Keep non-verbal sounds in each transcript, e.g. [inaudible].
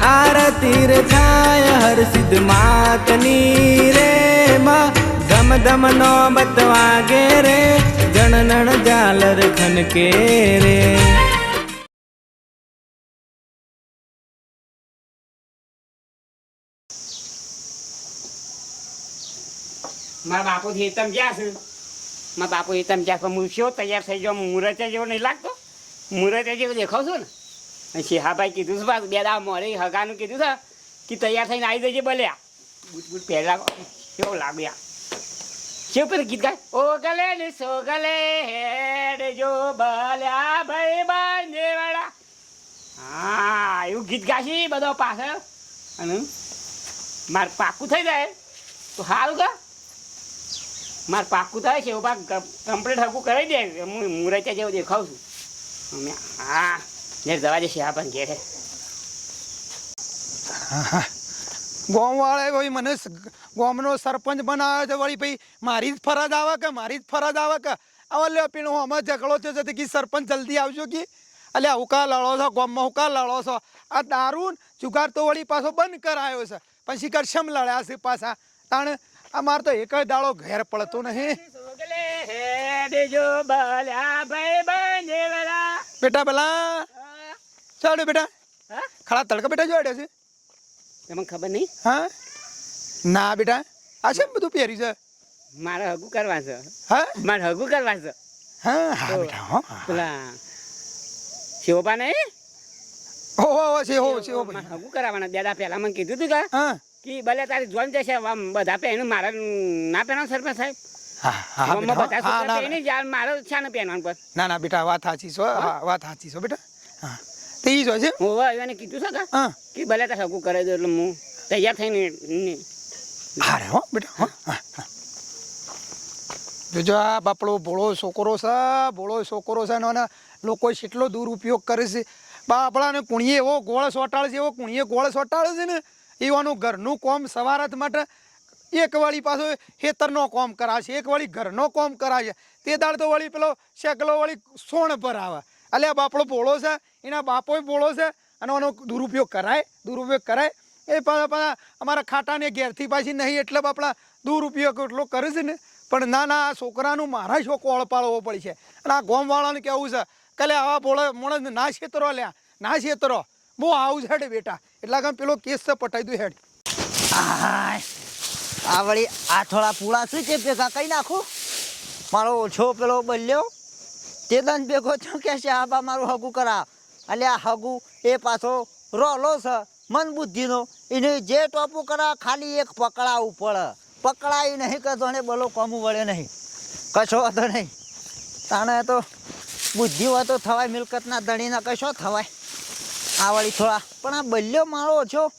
આરતી રે થાય, હર સિદ્ધ માતની રે માં. ધમ ધમ નો બતવાગે રે જણનણ જાલર ખનકે રે. મારા બાપુ હેતમ જ્યાં છે? મારા બાપુ હેતમ જ્યાં પણ હું શો તૈયાર થઈ જાઉં મુહૂર્ત જેવો નહીં લાગતો. મુહૂર્ત જેવો દેખાવ છું ને? શિહાભાઈ કીધું છે પાછું બે દા મોરે હગાનું કીધું છે કે તૈયાર થઈને આવી જજે ભલે બુટ બુટ પહેલા કેવો લાગ્યા કેવું પેલું ગીત ગાય ઓ ગલે ને સો ગલે હેડ જો ભલ્યા ભાઈ બાંધે વાળા હા એવું ગીત ગાશી બધો પાછળ અને માર પાકું થઈ જાય તો સારું કા માર પાકું થાય છે એવું કમ્પ્લીટ હકું કરી દે હું મુરચા જેવું દેખાવ છું અમે હા ને દવા જશે આ પણ ઘેરે ગોમવાળાએ વળી મને ગોમનો સરપંચ બનાવ્યો છે વળી ભાઈ મારી જ ફરજ આવે કે મારી જ ફરજ આવે કે? પેલો આમાં ઝઘડો છે જતી કે સરપંચ જલ્દી આવજો કે? અલ્યા હુકા લડો છો? ગોમમાં હુકા લડો છો? આ દારૂ જુગાર તો વળી પાછો બંધ કરાયો છે. પછી કરશમ શમ લડ્યા છે પાછા. તાણ અમાર તો એક દાડો ઘેર પડતો નહીં. ભાઈ બેટા પેલા ચાલો બેટા? હા? ખડા તડકા બેટા જોડે છે? તમને ખબર નહીં? હા? ના બેટા આ છે બધું પહેરી છે? મારે હગુ કરવા છે. હા? મારે હગુ કરવા છે. હા હા બેટા હો પેલા શિવપા નહીં હો હો છે હો છે હો હગુ કરાવવાના દાદા પહેલા મને કીધું હતું કે હા. કે ભલે તારી જોઈન જશે બધા પહેનું મારે ના પહેરવાનું સરપંચ સાહેબ. ના ને પહેરવાનું પર ના ના બેટા વાત સાચી છો હા વાત સાચી છો બેટા. હા. તો ઈ જ હોય છે? હું હવે એને કીધું છે કે હા. કે ભલે તા હગું કરે દો એટલે હું તૈયાર થઈને ની- હા બેટા હા. જોજો આ બાપડો ભોળો છોકરો છે ભોળો છોકરો છે અને લોકો કેટલો દુરુપયોગ કરે છે. બાપડાને કુણીએ એવો ગોળ સોટાળે છે એવો કુણીએ ગોળ સોટાળે છે ને એવાનું ઘરનું કોમ સવારત માટે એક વાળી પાછો ખેતરનો કોમ કરાશે એક વાળી ઘરનો કોમ કરાશે તે દાળ તો વળી પેલો શેકલો વળી સોણ પર આવે અલ્યા બાપડો ભોળો છે એના બાપોય બોળો છે અને એનો દુરુપયોગ કરાય દુરુપયોગ કરાય. એ પાછા અમારા ખાટાને ઘેરથી પાછી નહીં એટલે આપણા દુરુપયોગ એટલો કરે છે ને. પણ ના ના, આ છોકરાનું મારા શોખ ઓળપાળવો છે? અને આ ગોમવાળાને કેવું છે? કાલે આવા બોળે મોણસ ના છેતરો લ્યા, ના છેતરો. બહુ આવું છે બેટા. એટલા કામ પેલો કેસ છે પટાઈ દઉં હેડ. આ વળી આ થોડા પૂળા શું છે ભેગા કઈ નાખું? મારો ઓછો પેલો બલ્યો. તે દન ભેગો છો કે છે? આ બા મારું હગું કરા આ હગું, એ પાછો રોલો છે, મન બુદ્ધિનો. એને જે ટોપું કરા, ખાલી એક પકડાવું પડે. પકડાય નહીં કે ને બોલો કોમું વળે નહીં. કશો વાંધો નહીં. તાણે તો બુદ્ધિ હોય તો થવાય, મિલકતના ધણીના કશો થવાય. આ વળી થોડા. પણ આ બલ્યો માળો ઓછો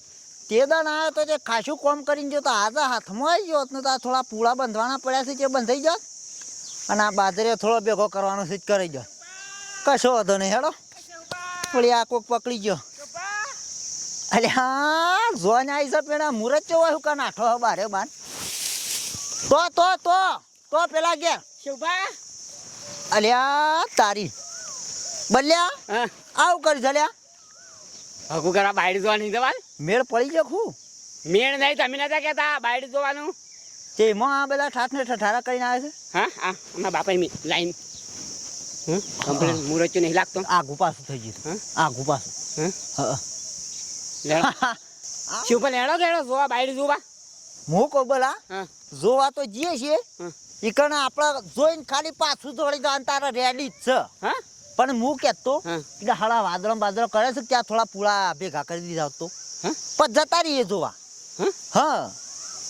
તે દાન આવ્યો તો જે ખાસું કોમ કરીને જો તો આજે હાથમાં આવી ગયો ને તો આ થોડા પૂળા બંધવાના પડ્યા છે તે બંધાઈ જાત અને આ બાજરે થોડો ભેગો કરવાનો છે જ કરી જાત કશો વાંધો નહીં, હેડો. વળી આ કોક પકડી ગયો. અલે હા જોન આવી છે પેલા મુરત ચો હોય કા નાઠો બારે બાન? તો તો તો તો પેલા ગયા શિવપા અલ્યા તારી. બલ્યા હા. આવું કરી જલ્યા હકુ કરા બાયડ જોવાની જવાન મેળ પડી ગયો ખું. મેળ નહીં તમે નતા કહેતા બાયડ જોવાનું? તેમાં આ બધા ઠાઠને ઠઠારા કરીને આવે છે? હા હા અમારા બાપાની મી- લાઈન. કમ્પ્લેન મુરચો નહીં લાગતો? આ પાછું થઈ ગયું આ આગું પાછું હં હા. લેડો શિવપા લેડો લેડો જોવા બાયડ જોવા? હું કહું બોલા જોવા તો જઈએ છીએ. ઈકણ આપણે જોઈને ખાલી પાછું દોડી જવાનું તારે રેડી જ છે. હા? પણ હું કહેતો. કે હાડા વાદળો બાદળો કરે છે ત્યાં થોડા પૂળા ભેગા કરી દીધા તો? પણ જતા રહીએ જોવા. હા?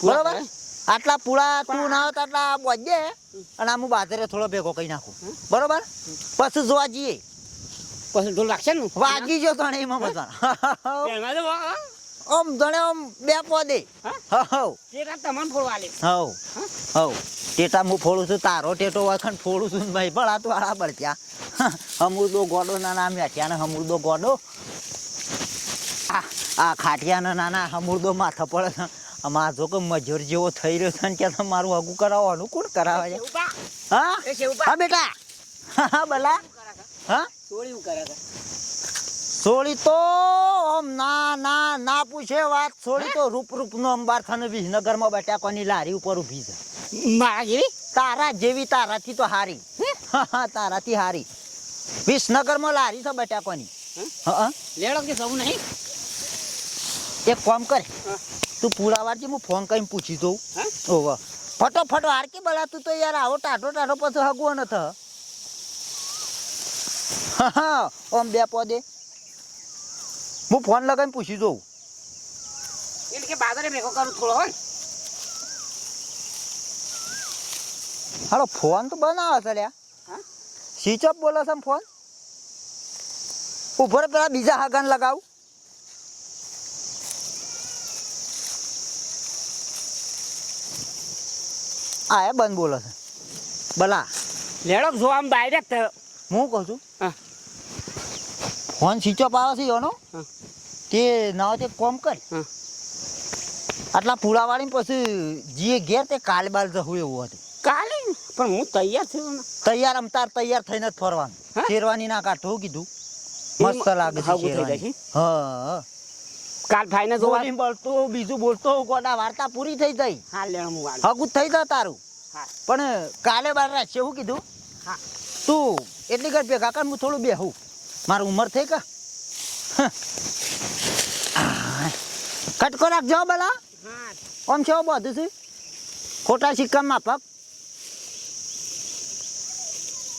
બરોબર? આટલા પૂળા તું ના હોય તો આટલા બોજે અને આમ બાજરે થોડો ભેગો કરી નાખું. બરોબર? પછી જોવા જઈએ. પછી ઢોલ રાખશે ને? વાગી જો તો એમાં બધા તો ઓમ જણે ઓમ બે પોદે? હવ તે રાત ફોડવા લે હવ હવ. ટેટા હું ફોડું છું તારો ટેટો વખણ ફોડું છું ભાઈ. ભલા તું આડા બળ ત્યાં. હમુરદો ગોડો ના નામ ત્યાં હમુરદો ગોડો. આ આ ખાટિયાના નાના હમુરદો માથા પડે આમાં જો કે મજૂર જેવો થઈ રહ્યો છે ત્યાં કે તો મારું આગું કરાવવાનું. કોણ કરાવે છે? હા? હા બેટા. હા બલા. હા? સોળી હું કરે સોળી તો આમ ના ના ના પૂછે વાત. સોળી તો રૂપ રૂપનો અંબાર થને વિસનગરમાં કોની લારી ઉપર ઊભી છે. મારા જેવી તારા જેવી તારાથી તો હારી. હા, તારાથી હારી. વિસનગરમાં લારી છે બટાકાની. હા? લેડો કે સૌ નહીં? એક કામ કર. તું જે હું ફોન કરીને પૂછી દઉં હા? ઓવા ફટોફટ હારકી બલા તું તો યાર આવો ટાટો ટાટો પછી હગવો ન થ. હા, હા ઓમ બે પોદે. હું ફોન લગાવીને પૂછી દઉં એટલે કે બાદરે ભેગો કરું થોડો હોય હાલો ફોન તો બનાવે છે લ્યા. હા? સ્વિચ ઓફ બોલો છે ફોન? ઊભો રે પેલા બીજા હગાન લગાવું. આ એ બંધ બોલો છે. બલા. લેડો જો આમ ડાયરેક્ટ હું કહું છું? ફોન સ્વિચ ઓફ આવે છે એનો? તે ના તે કોમ કર. હા. આટલા પુલાવાળી પછી જીએ ઘેર તે કાલ બાલ જવું એવું હતું. કાલે? પણ હું તૈયાર થયો તૈયાર આમ તાર તૈયાર થઈને જ ફરવાનું. હા? શેરવાની ના કાઢો કીધું. મસ્ત લાગે છે. છે? હા. કાલ ફાઇનલ જોવા બોલીને બોલતો બીજું બોલતો ગોડા વાર્તા પૂરી થઈ જાય હા લે હું વાળ. હગું થઈ જાય તારું. હા. પણ કાલે બાર રાખશે શું કીધું. હા. તું એટલી ઘર ભેગા કર હું થોડું બેહું. મારું ઉંમર થઈ કા કટકો રાખજો બલા હા. આમ છે બધું છે. ખોટા સિક્કા માફક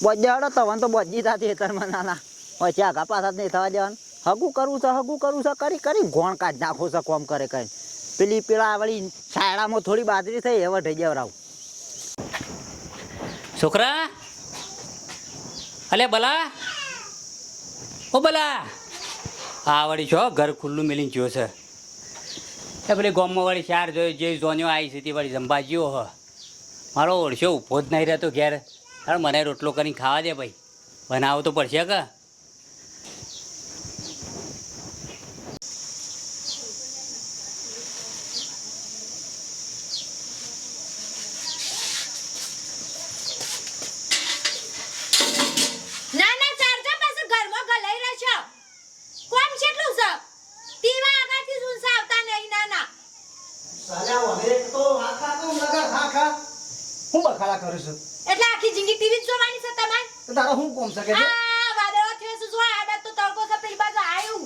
બોજે હડો તવન તો બોજી થતી હેતરમાં નાના. પછી આગા પાસા જ નહીં થવા દેવાનું. હગું કરવું છે, હગું કરવું છે, કરી કરી, ગોણ કાઢ નાખો છે કોમ કરે કઈ. પેલી પેલા વળી છાયડામાં થોડી બાજરી થઈ હવે થઈ જવરાવ છોકરા? અલે બલા? ઓ બલા? આ વળી છો ઘર ખુલ્લું મેલીને જ્યો છે. એ પેલી ગોમમાં વળી ચાર જોઈ જે જોન્યો આવી છે તે વળી જ્યો હ. મારો ઓળશો ઊભો જ નહીં રહેતો ઘેર. મને રોટલો કરીને ખાવા દે ભાઈ. બનાવો તો પડશે કે ના ના ચારજા પાસે ઘરમાં ગલાઈ રહેશો કોમ કેટલું છે તીવા આગાથી સુનસા આવતા નહીં ના ના હું બખાડા કરું છું? એટલે આખી જિંદગી ટીવી જોવાની છે તમારે? તો તારો હું કોમ શકે છે? આ વાદળો થયો છે જો આ તો તડકો છે પેલી બાજુ આયું.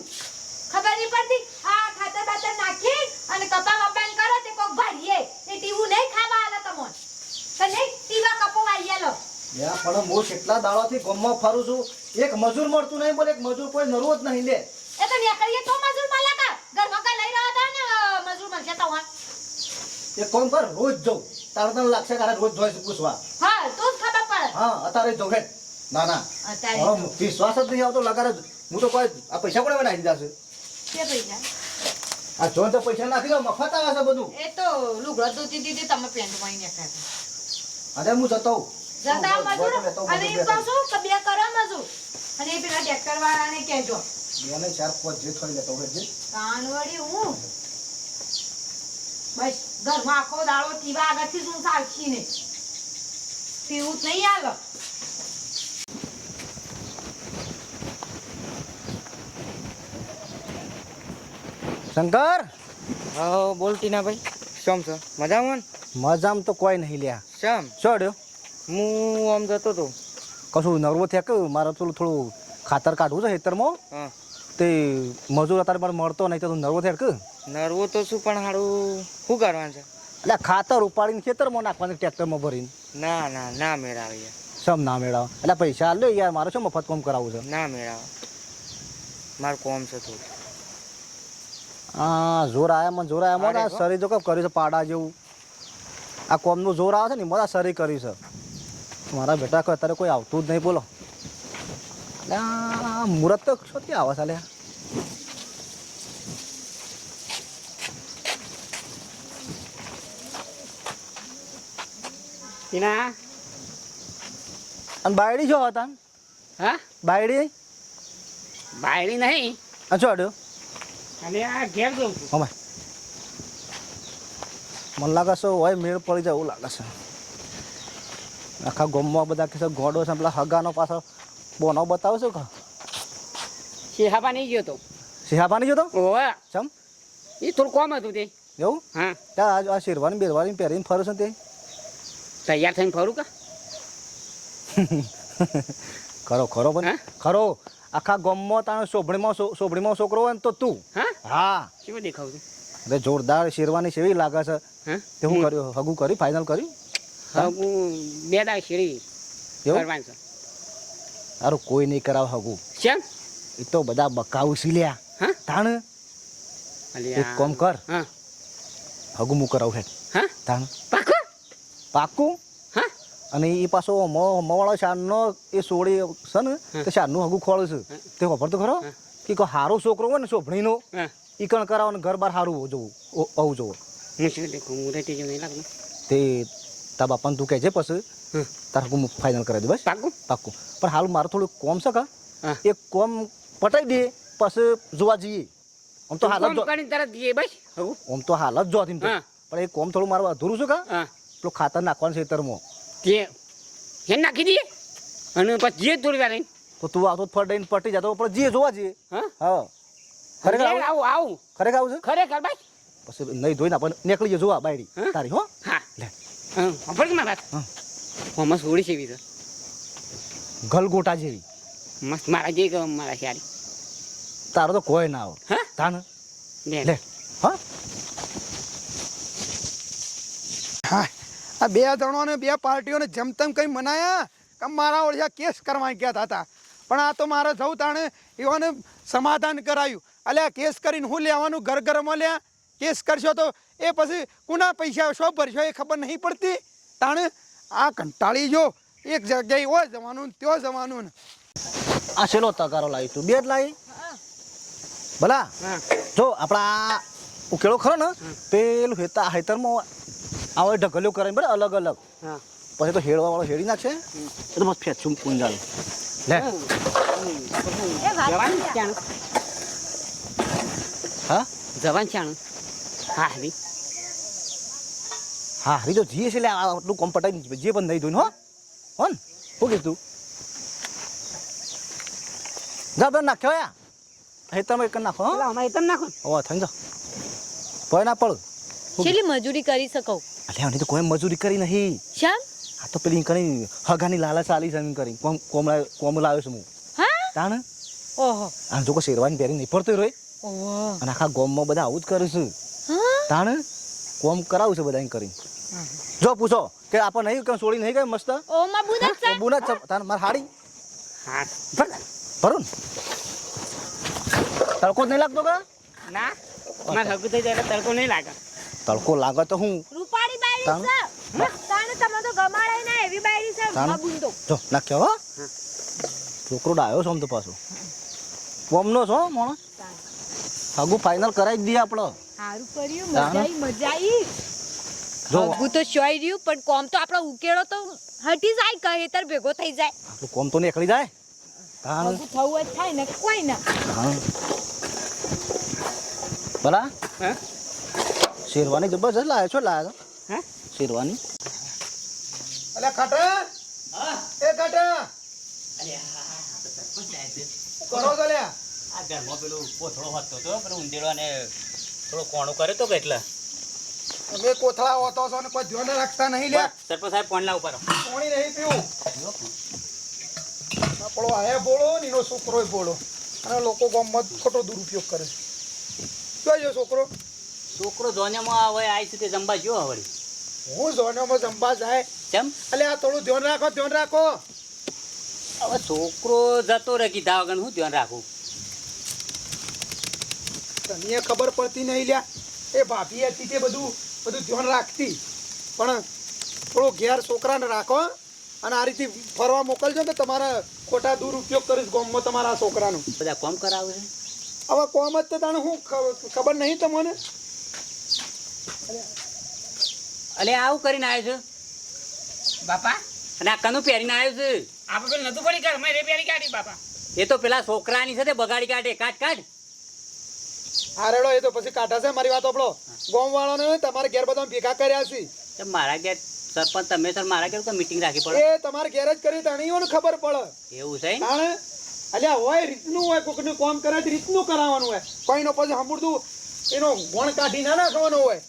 ખબર નહીં પડતી? આ ખાતર બાતર નાખી અને કપા વપાન કરો તે કોક ભારીએ. એ ટીવું નહીં ખાવા આલે તમોન. તો નહીં ટીવા કપો વાઈ આલો. યા પણ હું કેટલા દાડાથી ગામમાં ફરું છું? એક મજૂર મળતું નહીં બોલે એક મજૂર કોઈ નરવો જ નહીં લે. એ તો નીકળીએ તો મજૂર મળે કા ઘરમાં ગલાઈ રહ્યો હતા ને અ, મજૂર મળશે તો હા એક કામ કર રોજ જઉં. તારે તને લાગશે કે રોજ જોઈશ પૂછવા. હા તો જ ખબર પડે. હા અત્યારે જઉં હેડ. ના ના. અત્યારે વિશ્વાસ જ નહીં આવતો લગારે હું તો કોઈ આ પૈસા કોને નાખી દીધા છે? કે પૈસા? આ જોન તો પૈસા નાખી દો મફત આવે છે બધું. એ તો લુગડા ધોતી દીધી તમે પેન્ટમાં નાખ્યા અરે હું જતો હોઉં. જતા હું મજૂર અને એમ બધું કબિયા કરો મજૂર અને એ પેલા ટ્રેક્ટર વાળાને કહેજો. બેને ચાર પાંચ જે થઈ લેતો હોય જે. કાનવાડી હું? બસ. ઘરમાં આખો દાળો ટીવા આગળથી શું ચાલશી ને પીવું જ નહીં આવે શંકર? હા બોલ ટીના ભાઈ. શમ છો? મજામાં મજામાં તો કોઈ નહીં લ્યા. શમ? ચોડ્યો હું આમ જતો તો કશું નરવો થયા કે મારે થોડું થોડું ખાતર કાઢવું છે ખેતરમાં? તે મજૂર અત્યારે મારે મળતો નહીં તો તું નરવો થયા કે? નરવો તો શું પણ હારું શું કરવાનું છે? એટલે ખાતર ઉપાડીને ખેતરમાં નાખવાનું ટ્રેક્ટરમાં ભરીને? ના ના ના મેળાવે યાર સમ ના મેળાવ? એટલે પૈસા લે યાર મારે શું મફત કોમ કરાવવું છે? ના મેળાવે. મારું કોમ છે થોડું. હા જોર આયા મને જોર આયા વાહ. શરીર જો કર્યું છે પાડા જેવું. આ કોમનું જોર આવે છે ને મોટા શરીર કર્યું છે. મારા બેટા અત્યારે કોઈ આવતું જ નહીં બોલો. એટલે મુહૂર્ત તો શું આવે ચાલે એના અને બાયડી જો હતા હા બાયડી બાયડી નહીં શું અડ્યો અને આ ઘેર જઉં છું હમે મને લાગે છે હોય મેળ પડી જાય એવું લાગે છે આખા ગોમમાં બધા કે છે ગોડો છે પેલા હગાનો પાછો બોનો બતાવશો કા શેહાબા નહીં ગયો તો સિંહાપાની જોતો ઓવા ચમ એ થોડું કોમ હતું તે એવું હા ત્યાં આ- આ શેરવાની બેરવાની પહેરીને ફરે છે તે તૈયાર થઈને ફરું કા? [laughs] ખરો ખરો પણ? ખરો આખા ગામમાં તાણ સોભણીમાં સોભણીમાં છોકરો હોય ને તો તું. હા? હા. દેખાવ છું? અરે જોરદાર શેરવાની સેવી લાગે છે. હા? તે હું કર્યું? હગું કર્યું ફાઇનલ કર્યું હા? હું બે દાળ શેરી કરવાનું છે. તારું કોઈ નહીં કરાવ હગું. કેમ એ તો બધા બકાઉ સી લ્યા. હા? તાણ? એક કોમ કર. હગું હું કરાવ હે હા? તાણ? પાકો? પાકું હા. અને એ પાછો મવાળો શારનો એ સોળી છે ને તે શાનનું હગું ખોળે છે. તે ખબર તો ખરો? કે કોઈ સારો છોકરો હોય ને સોભણીનો એ કણ કરાવો ને ઘર બાર સારું જોવું આવું જોવું. તે તાર બાપાને તું કહેજે પછી તારા હું ફાઇનલ કરાવી દે બસ. પાકું? પાક્કું પણ હાલ મારું થોડું કોમ છે કા? એ એક કોમ પટાઈ દે પછી જોવા જઈએ. આમ તો હાલ જ કોમ જો- તરત બસ. આમ તો હાલ જ જો એમ પણ એ કોમ થોડું મારું અધૂરું છે કા? પેલું ખાતર નાખવાનું ખેતરમાં. તે હે નાખી દઈએ? અને પછી જે થોડી વાર રહીને. તો તું આવતો ફટાઈને પટી જતો પણ જે જોવા જઈએ હા? હા. ખરેખર આવું? આવું ખરેખર આવું છે? ખરેખર ભાઈ પછી નહીં ધોઈને આપણે નીકળી જઈએ જોવા બાયડી? તારી હો. હા. લે. ના સાંભળ કે વાત. હા. આમાં સોળી છે એવી તો. ગલગોટા જેવી. મસ્ત મારા જેવી કે મારા સારી. તારો તો કોઈ ના આવો. હા? તાન. લે. લે. હા? આ બે જણોને બે પાર્ટીઓને જેમ તેમ કંઈ મનાયા કે મારા ઓળિયા કેસ કરવા ગયા હતા પણ આ તો મારે જવું તાણે એઓને સમાધાન કરાયું. અલ્યા કેસ કરીને હું લેવાનું ઘર ઘરમાં લ્યા? કેસ કરશો તો એ પછી કુના પૈસા શો ભરશો એ ખબર નહીં પડતી? તાણે આ કંટાળી જો એક જગ્યાએ હોય જવાનું ને ત્યાં જવાનું ને. આ છેલ્લો તગારો લાવી તું. બે જ લાવી? ભલા? જો આપણા ઉકેળો ખરો ને પેલું હેતા હેતરમાં આવે ઢગલ્યો કરે બરાબર અલગ અલગ. હા. પછી તો હેડવા વાળો હેડી નાખશે. એ તો બસ ફેંચું પૂંજાનું લે. હા? જવાન ચાણ હા હરી હા હરી તો જીએ છે લે. આ આટલું કોમ પટાઈ જે પણ નહીં ધોઈને હો. હો ને શું કીધું? જા તો નાખ્યો યા તમે એક નાખો હા. હો એક તમ નાખો ઓ થઈ જા કોઈ ના પડ. છેલ્લી મજૂરી કરી શકો. અલ્યા આની તો કોઈ મજૂરી કરી નહીં. શ્યામ? આ તો પેલી કરી હગાની લાલચ આલી છે એમ કરી કોમ કોમળા કોમ લાવ્યો છું હું. હા? તાણ? ઓહો. આ જો કો શેરવાની પહેરી નહીં પડતો રોય ઓહો. અને આખા ગોમમાં બધા આવું જ કરે છે. હા? તાણ? કોમ કરાવું છે બધા એમ કરી જો પૂછો કે આપણે નહીં કે સોળી નહીં ગઈ મસ્ત? ઓ માં બુદા છે. બુના છે. તાણ માર હાડી. હા ભરું તડકો જ નહીં લાગતો કે? ના. મારે હગું થઈ જાય તડકો નહીં લાગે. તડકો લાગે તો હું. બાયડી તાણ? છે. તમે તો ગમાડાય ના એવી બાયડી છે તાણ? માં જો નાખ્યો હો. છોકરો ડાયો છો આમ તો પાછો. કોમનો છો માણસ હગુ ફાઇનલ કરાવી દઈએ આપણો સારું કર્યું મજા આવી મજા આવી જો. હગુ તો ચોઈ રહ્યું પણ કોમ તો આપણો ઉકેળો તો હટી જાય કહે હેતર ભેગો થઈ જાય. આપણું કોમ તો નીકળી જાય. તાણ? હગું થવું જ થાય ને કોઈ ના. હા? શેરવાની જબરજસ્ત લાવ્યો છો લાવ્યો હા? શેરવાની? અલ્યા ખાટા? એ ખાટા? કરો તો લ્યા આ ઘરમાં પેલું કોથળો હતો તો પેલું ઊંધેડો થોડો કોણો કર્યો તો કે એટલે? તમે કોથળા હોતો છો ને કોઈ ધ્યાન રાખતા નહીં લ્યા. સરપંચ સાહેબ ફોન લાવ ઉપર કોણી નહીં પીવું. આપણો આયા બોળો ને એનો છોકરો બોળો. અને લોકો ગમત ખોટો દુરુપયોગ કરે. છે જોજો છોકરો? છોકરો જોન્યામાં હવે આવી છે તે જમવા ગયો વળી હું જોનોમાં જમવા જાય કેમ એટલે આ થોડું ધ્યાન રાખો ધ્યાન રાખો. હવે છોકરો જતો રહે કીધા વગર હું ધ્યાન રાખું? તને ખબર પડતી નહીં લ્યા. એ ભાભી હતી તે બધું બધું ધ્યાન રાખતી. પણ થોડો ઘેર છોકરાને રાખો અને આ રીતે ફરવા મોકલજો ને તમારા ખોટા દુરુપયોગ કરીશ ગોમમાં તમારા છોકરાનું. બધા કોમ કરાવે છે? હવે કોમ જ તો તને હું ખબર નહીં તમને અલે આવું કરીને આવ્યો બાપા? અને આ કનું પહેરીને આવ્યો છે. આપણે પેલું નતું પડી કાઢ મેં પહેરી કાઢી બાપા. એ તો પેલા છોકરાની છે તે બગાડી કાઢે. કાઢ કાઢ. હા રેડો એ તો પછી કાઢા છે મારી વાત આપણો. ગોમ વાળાને તમારે ઘેર બધા ભેગા કર્યા છે. તો મારા ઘેર સરપંચ તમે સર મારા ઘેર કોઈ મીટિંગ રાખી પડે? એ તમારે ઘેર જ કરી તાણીઓને ખબર પડે. એવું છે અલ્યા હોય રીતનું હોય કોકનું કામ કરે રીતનું કરાવવાનું હોય. કોઈનો પછી સાંભળતું એનો ગોણ કાઢી ના નાખવાનો હોય.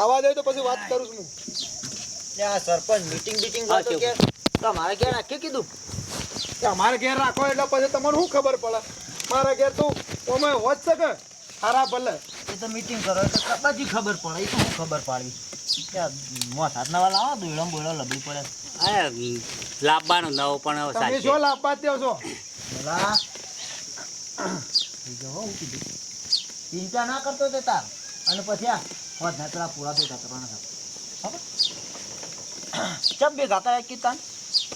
આવા દે તો પછી વાત કરું છું હું. આ સરપંચ મીટિંગ બીટિંગ હોય તો કે તમારે ઘેર રાખી કીધું? કે અમારે ઘેર રાખો એટલે પછી તમને શું ખબર પડે? મારા ઘેર તો ઓમે હોત શકે હારા ભલે. એ તો મીટિંગ કરો તો કપાજી ખબર પડે એ તો શું ખબર પાડવી ત્યાં મોત હાથ નવા લાવો દોયડો બોયડો લબડી પડે. આ લાવવાનો નવો પણ તમે સાચે. શું લાભ છો. પેલા બીજો હું કીધું. ચિંતા ના કરતો તે તાર. અને પછી આ હોત ના પેલા પૂરા ભેગા કરવાના હતા. ચમ ભેગા કર્યા કીતાન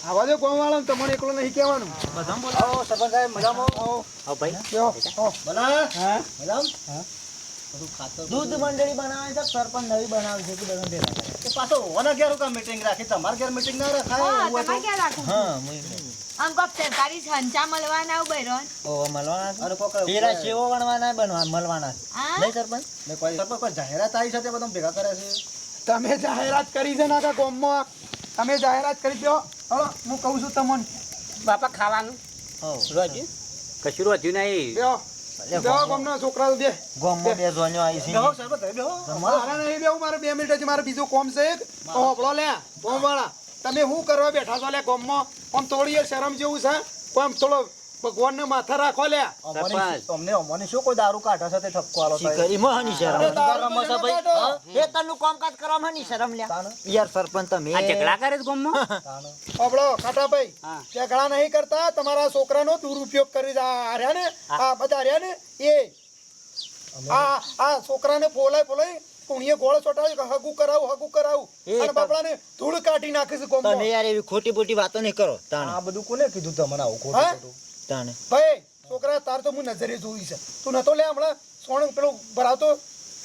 આવા દે કોમ વાળા તમને એકલો નહીં કહેવાનું. બધા બોલાવો સરપંચ સાહેબ મજામાં? આવો. હવે ભાઈ. આવો. બોલા હા? મજામાં દૂધ મંડળી બનાવે છે સરપંચ નવી બનાવે છે કે બધા ભેગા પાછો ઓના ઘેર હું કામ meeting રાખી? તમારે ઘેર ના રખાય? હા? તમારે ક્યાં રાખું હા મુઈ આમ કોક સરકારી સંચા મળવાના બૈરોન ઓ મળવાના અને કોક પેલા સેવો વણવાના બનવા મળવાના નહીં સરપંચ? ને કોઈ સરપંચ કોઈ જાહેરાત આવી છે તે બધા ભેગા કરે છે? તમે જાહેરાત કરી છે નાકા તમે જાહેરાત કરી દો હલો હું કહું છું તમને. બાપા ખાવાનું? હો? કશું રોજ્યું નહીં. બેહો. કોમના છોકરા બે ગામમાં બે. જોન્યો આવી છે. બેહો સરપંચ બેહો. મારા નહીં બેહું મારે બે મિનિટ હજી મારે બીજું કોમ છે લે કોમ વાળા તમે શું કરવા બેઠા છો લે ગોમમાં? આમ થોડી શરમ જેવું છે? કોમ થોડો ભગવાનને માથે રાખો લે. અમોની- અમને શું કોઈ દારૂ કાઢે છે તે ઠપકો આલો છે શીખરી માં હની શરમ. રમો છો ભાઈ? એ તનનું કામકાજ કરવામાં હની શરમ લે. યાર સરપંચ તમે આ ઝઘડા કરે છે ગોમમાં? [laughs] તાને. કાટા ભાઈ ઝઘડા નહીં કરતા તમારા છોકરાનો દુરુપયોગ કરી રહ્યા ને આ બધા રહ્યા ને એ. આ આ છોકરાને બોલાય ફોલાય કુણીએ ગોળ ચોટાડી હગું કરાવું હગું કરાવું. અને બાપડાને ધૂળ કાઢી નાખે છે કોમમાં. તમે યાર એવી ખોટી બોટી વાતો નહીં કરો તાણે. આ બધું કોને કીધું તમને આવું ખોટું ખોટું? તાણે. ભાઈ છોકરા તાર તો હું નજરે જોઈ છે. તું નતો લે હમણાં? સોણ પેલું ભરાવતો?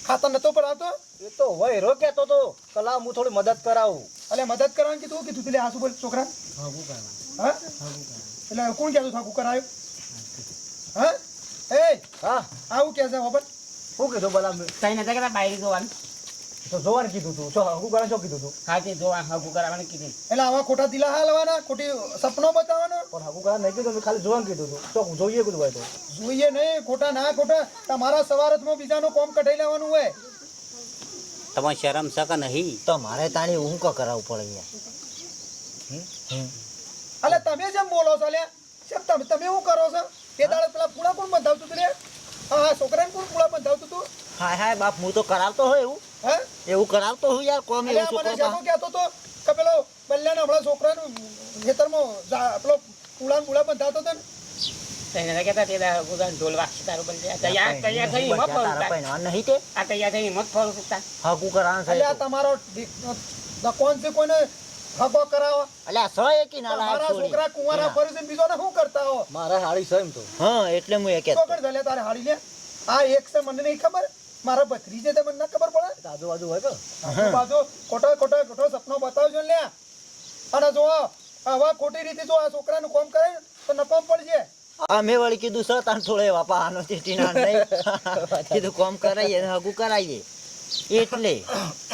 ખાતર નતો ભરાવતો? એ તો હોય રો કહેતો તો. કલા હું થોડી મદદ કરાવું. એટલે મદદ કરવાનું કીધું? કીધું પેલે આસુ બોલ છોકરા? હા? એટલે કોણ કહેતું થાકું કરાયું? હા એ હા. આવું કે છે ખબર? શું કીધું બોલા તઈ નતા કહેતા બાયરી જોવાનું. તો જોવાનું કીધું તું. શું હગું કરે શું કીધું તું? હા તે જોવા હગું કરાવવાનું કીધું. એટલે આવા ખોટા દિલા હાલવાના? ખોટી સપનો બતાવવાનો? પણ હગું કરા નહીં કીધું મેં ખાલી જોવાનું કીધું તું. તો જોઈએ કીધું હોય તો. જોઈએ નહીં ખોટા ના ખોટા. તમારા સવારતમાં બીજાનું કોમ કઢાઈ લેવાનું હોય. તમારે શરમ છે કે નહીં? તમારે તાણી હું ક કરાવવું પડે અહીંયા. અલે તમે જેમ બોલો છો લે તમે તમે શું કરો છો તે દાડે પેલા પૂળા કોણ બંધાવતું હતું લે હા હા છોકરાને કોણ પૂળા બંધાવતું હતું હાય હાય બાપ હું તો કરાવતો હોય એવું. હા? એવું કરાવતો હું યાર કોમ એવું છોકરો જાગો કહેતો તો? કે પેલો બલ્યાને હમણાં છોકરાનું ખેતરમાં જા- પેલો પૂળાને પૂળા બંધાવતો હતો ને? તૈયાર તૈયાર થઈ તે આ તૈયાર થઈ મત ફરું છું તાર. હકુ આ છે તમારો કોણ છે કોઈને હગો કરાવો એટલે આ સો એકી ના મારા છોકરા કુંવારા ફરે છે બીજોને શું કરતા હો? મારા હાડી છે એમ તો. હા એટલે હું એ કહેતો ચોકડ ધલે તારે હાડી લે? આ એક છે મને નહીં ખબર? મારા ભત્રીજે તે મને ના ખબર પડે. આજુબાજુ હોય કે? આજુબાજુ ખોટો ખોટો ખોટો સપનો બતાવજો ને અને જો હવે ખોટી રીતે જો આ છોકરાનું કોમ કરે તો નકામ પડશે આ મેં વળી કીધું સર તાર થોડે બાપા આનો ચીટીના નહીં. [laughs] કીધું કોમ કરાવીએ ને હગું કરાવીએ એટલે.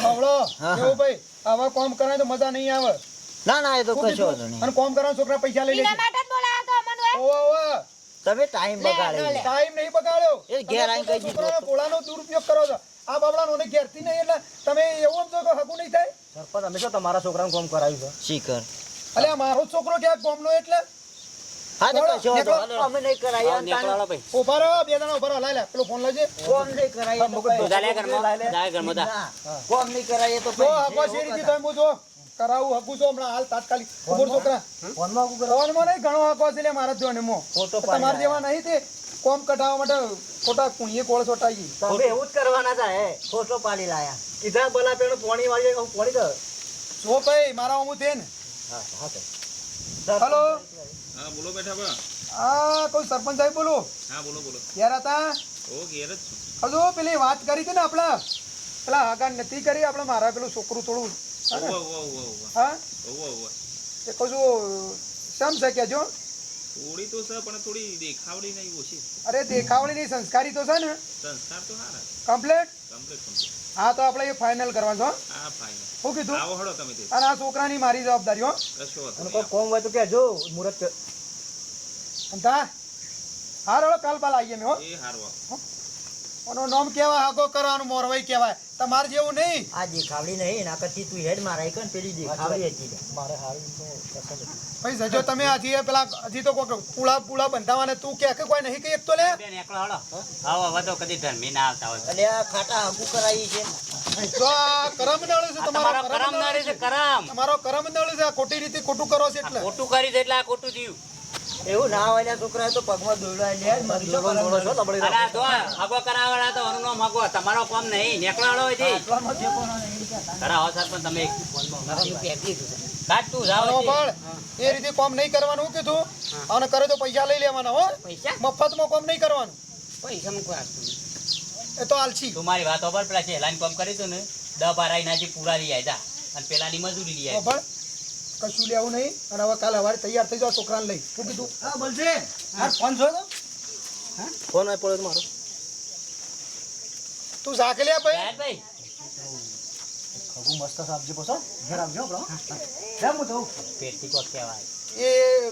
આવડો. એવું ભાઈ આવા કોમ કરાય તો મજા નહીં આવે. ના ના એ તો કશો વાંધો નહીં. અને કોમ કરવાના છોકરા પૈસા લઈ એના લેશે માટે બોલાયા તો મને ઓવા ઓવા તમે ટાઈમ લે, બગાડે. લે, લે. ટાઈમ નહીં બગાડ્યો. એ ઘેર આઈને કહી દીધું પોળાનો દુરુપયોગ કરો છો. આ બાબડાનો ને ઘેરથી નહીં એટલે તમે એવું સમજો કે હગું નહીં થાય? સરપંચ અમે તો તમારા છોકરાનું કામ કરાવ્યું છે. શીખર. અલે મારો જ છોકરો ક્યાંક ગોમનો એટલે? હા તો કશો વાંધો અમે નહીં કરાયા તાણે ઊભા રહો બે જણા ઊભા રહો. લાય લે પેલો ફોન લેજે. કોમ નહીં કરાવીએ તો મુકત પછી- ઘરમાં. જા ઘરમાં જા. કોમ નહીં કરાવીએ તો તો હકો શેરી થી તમે હું જો કરાવું હકું છો હમણાં હાલ તાત્કાલિક. ખબર છોકરા. ફોનમાં ફોનમાં નહીં ઘણો હકો છે મારા જોને મો. તમારા જેવા નહીં તે. કોમ કઢાવવા માટે ખોટા કુણીએ કોળ ચોટાઈ તમે એવું જ કરવાના હતા હે. ફોટો પાડી લાયા. કીધા બલા પેણો પોણી વાળી હું પોણી કર જો ભાઈ મારા હું ને હા હા હલો? હા બોલો બેઠા બા. આ કોઈ સરપંચ સાહેબ બોલો? હા બોલો બોલો. ક્યારે હતા? ઓ ઘેર જ છું. હજુ પેલી વાત કરી હતી ને આપણા? પેલા આગળ નથી કરી આપણે મારા પેલું છોકરું થોડું હા એ છું શેમ છે? કેજો થોડી તો છે પણ થોડી દેખાવડી નહીં ઓછી અરે દેખાવડી નહીં સંસ્કારી તો છે ને. સંસ્કાર તો સારા કમ્પ્લેટ કમ્પ્લીટ કમ્પ્લીટ હા તો આપણે એ ફાઇનલ કરવાનું છો હા ફાઇનલ શું કીધું? આવો હળો તમે તે. અને આ છોકરાની મારી જવાબદારી હો. કશો અને કોઈ કોમ હોય તો કહેજો મુરત અંતા હારો કાલ પાલ આવીએ મેં હો. એ હારવા. આનો નામ કેવા હાગો કરવાનું મોરવાઈ કહેવાય. તમારે જેવું નહીં. આ દેખાવડી નહીં એના કરતી તું હેડ મારા એક પેલી દેખાવડી હતી. મારે હારી તો પસંદ ભાઈ જજો તમે હજી એ પેલા હજી તો કોક પુળા પુળા બંધાવાને તું કે કે કોઈ નહીં કે એક તો લે. બેન એકલો હળો આવો વધો કદી ધર્મી ના આવતા હોય. એટલે આ ખાટા હગું કરાઈ છે. તો કરમ નળ છે તમારો કરમ નળ છે. છે કરમ. તમારો કરમ નળ છે ખોટી રીતે ખોટું કરો છો એટલે. ખોટું કરી દે એટલે આ ખોટું થયું. એવું ના હોય છોકરા તો પગમાં દોડવા લે મરી જવા દોડો છો? લબડી અરે તો આગો કરાવવાળા તો અનુનો માગો તમારો કામ નહીં નેકળો હળો હોય આટલામાં જે કોનો નહીં કહેતા. કરાવો સર પણ તમે એક કાટ તું જાઓ પણ એ રીતે કામ નહીં કરવાનું કીધું. અને કરે તો પૈસા લઈ લેવાના હો. પૈસા? મફતમાં કામ નહીં કરવાનું. પૈસા મૂકવા આપતું એ તો આલસી. તું મારી વાત over પેલા છે લાઈન કામ કરી તું ને. દસ બાર આઈ પૂરા લઈ આય અને પેલાની મજૂરી લઈ ખબર કશું લેવું નહીં. અને હવે કાલે સવારે તૈયાર થઈ જાવ છોકરાને લઈ. શું કીધું? હા બોલશે હા ફોન જોયો તો? ફોન આવી પડ્યો તો મારો. તું ઝાકે લે ભાઈ. ખગું મસ્ત સાબજી પોસો ઘેર આવજો આપણો કેમ હું તો પેટથી કોક કહેવાય. એ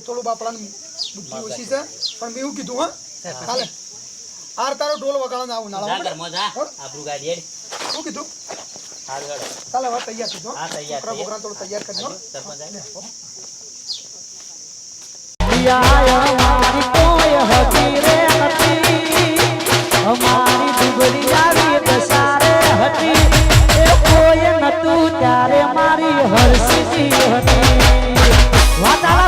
થોડું બાપડાની બુદ્ધિ ઓછી છે. પણ મેં એવું કીધું હા. કાલે આર તારો ઢોલ વગાડવાનું આવું નાળા આબરૂ ગાડી શું કીધું? ચાલો હવે હતી રે હતી અમારી દુબળી આવી દસારે હતી એ નતું ત્યારે મારી હરસીજી હતી વાતાવરણ